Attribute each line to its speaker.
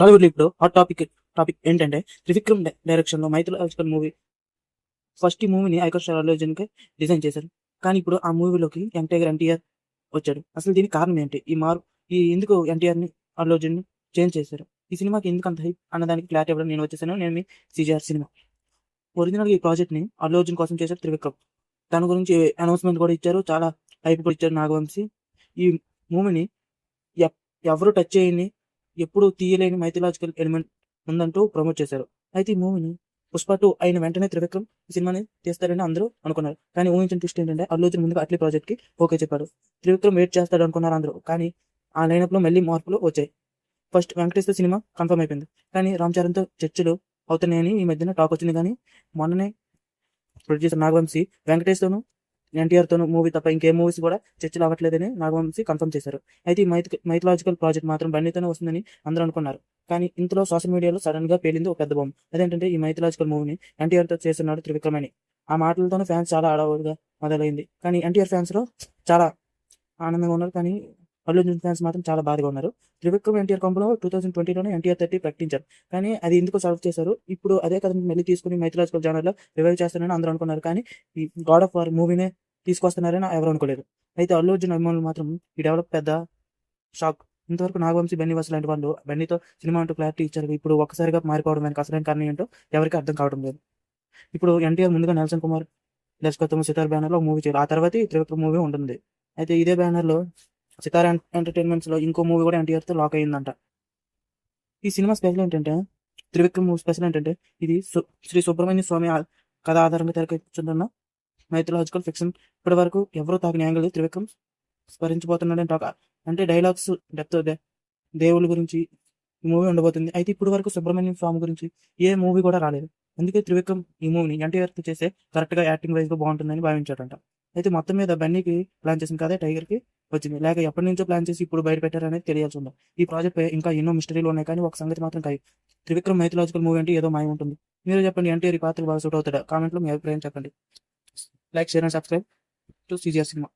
Speaker 1: టాలీవుడ్ ఇప్పుడు hot topic topic ఏంటంటే Trivikram direction లో మైథలాజికల్ మూవీ ఫస్ట్ ఈ మూవీని ఐకర్ కి డిజైన్ చేశారు కానీ ఇప్పుడు ఆ మూవీలోకి ఎన్టీఆర్ ఎన్టీఆర్ వచ్చాడు అసలు దీనికి కారణం ఏంటి ఈ మారు ఈ ఎందుకు ఎన్టీఆర్ ని అర్లోజన్ ని చేంజ్ చేశారు ఈ సినిమాకి ఎందుకు అంత హైప్ అన్నదానికి క్లారిటీ ఇవ్వడం నేను వచ్చేసాను నేను మీ సిజిఆర్ సినిమా ఒరిజినల్ ఈ ప్రాజెక్ట్ ని అర్లోజన్ కోసం చేశారు త్రివిక్రమ్ దాని గురించి అనౌన్స్మెంట్ కూడా ఇచ్చారు చాలా హైప్ కూడా ఇచ్చారు నాగవంశీ ఈ మూవీని ఎవరు టచ్ చేయని ఎప్పుడూ తీయలేని మైథలాజికల్ ఎలిమెంట్ ఉందంటూ ప్రమోట్ చేశారు అయితే ఈ మూవీని పుష్ప టూ అయిన వెంటనే త్రివిక్రమ్ ఈ సినిమాని తీస్తారని అందరూ అనుకున్నారు కానీ ఊహించిన ట్విస్ట్ ఏంటంటే అల్లుజన్ ముందుగా అట్లీ ప్రాజెక్ట్ కి ఓకే చెప్పాడు త్రివిక్రమ్ వెయిట్ చేస్తాడు అనుకున్నారు అందరూ కానీ ఆ లైనప్ లో మళ్ళీ మార్పులు వచ్చాయి ఫస్ట్ వెంకటేశ్వర సినిమా కన్ఫర్మ్ అయిపోయింది కానీ రామ్ చరణ్ తో చర్చలు అవుతున్నాయని ఈ మధ్యన టాక్ వచ్చింది కానీ మొన్ననే ప్రొడ్యూసర్ నాగవంశీ వెంకటేశ్వరను ఎన్టీఆర్ తో మూవీ తప్ప ఇంకే మూవీస్ కూడా చర్చలు అవ్వట్లేదని నాగవంశి కన్ఫర్మ్ చేశారు అయితే ఈ మైథలాజికల్ ప్రాజెక్ట్ మాత్రం బండితోనే వస్తుందని అందరూ అనుకున్నారు కానీ ఇంతలో సోషల్ మీడియాలో సడన్ గా పేలింది ఒక పెద్ద బొమ్మ అదేంటంటే ఈ మైథలాజికల్ మూవీని ఎన్టీఆర్ తో చేస్తున్నాడు త్రివిక్రమణి ఆ మాటలతోనే ఫ్యాన్స్ చాలా ఆడవుగా మొదలైంది కానీ ఎన్టీఆర్ ఫ్యాన్స్ లో చాలా ఆనందంగా ఉన్నారు కానీ అల్లు ఫ్యాన్స్ మాత్రం చాలా బాధగా ఉన్నారు త్రివిక్రమ్ ఎన్టీఆర్ కంపెనీలో టూ థౌసండ్ ట్వంటీలోనే ఎన్టీఆర్ థర్టీ ప్రకటించారు కానీ అది ఎందుకు సాల్వ్ చేశారు ఇప్పుడు అదే కథను మళ్ళీ తీసుకుని మైథలాజికల్ జానర్లో రివైవ్ చేస్తారని అందరూ అనుకున్నారు కానీ ఈ గాడ్ ఆఫ్ వార్ మూవీనే తీసుకొస్తున్నారని ఎవరు అనుకోలేదు అయితే అల్లు అర్జున్ అభిమానులు మాత్రం ఈ డెవలప్ పెద్ద షాక్ ఇంతవరకు నాగవంశీ బెన్నీవాస్ లాంటి వాళ్ళు బెన్నీతో సినిమా అంటూ క్లారిటీ ఇచ్చారు ఇప్పుడు ఒక్కసారిగా మారిపోవడం దానికి అసలు కారణం ఏంటో ఎవరికి అర్థం కావడం లేదు ఇప్పుడు ఎన్టీఆర్ ముందుగా నెల్సన్ కుమార్ దర్శకత్వం సితార్ బ్యానర్లో మూవీ చేయాలి ఆ తర్వాత త్రివిక్రమ్ మూవీ ఉంటుంది అయితే ఇదే బ్యానర్లో సితార్ ఎంటర్టైన్మెంట్స్ లో ఇంకో మూవీ కూడా ఎన్టీఆర్తో లాక్ అయిందంట ఈ సినిమా స్పెషల్ ఏంటంటే త్రివిక్రమ్ మూవీ స్పెషల్ ఏంటంటే ఇది శ్రీ సుబ్రహ్మణ్య స్వామి కథ ఆధారంగా తెరకెక్కుతున్న మైథలాజికల్ ఫిక్షన్ ఇప్పటి వరకు తాకు న్యాయం లేదు త్రివిక్రమ్ స్మరించిపోతున్నాడని టాక్ అంటే డైలాగ్స్ డెప్త్ దేవుళ్ళ గురించి ఈ మూవీ ఉండబోతుంది అయితే ఇప్పుడు వరకు సుబ్రహ్మణ్యం స్వామి గురించి ఏ మూవీ కూడా రాలేదు అందుకే త్రివిక్రమ్ ఈ మూవీని ఎన్టీఆర్ చేస్తే కరెక్ట్ గా యాక్టింగ్ వైజ్ గా బాగుంటుందని భావించాడంట అయితే మొత్తం మీద బన్నీకి ప్లాన్ చేసిన కదా టైగర్ కి వచ్చింది లేక ఎప్పటి నుంచో ప్లాన్ చేసి ఇప్పుడు బయట పెట్టారనేది తెలియాల్సి ఉంది ఈ ప్రాజెక్ట్ పై ఇంకా ఎన్నో మిస్టరీలు ఉన్నాయి కానీ ఒక సంగతి మాత్రం కాదు త్రివిక్రమ్ మైథలాజికల్ మూవీ అంటే ఏదో మాయం ఉంటుంది మీరు చెప్పండి ఎన్టీఆర్ పాత్ర బాగా సూట్ అవుతాడా కామెంట్లో మీ అభిప్రాయం చెప్పండి Like, share and subscribe to CGR Cinema.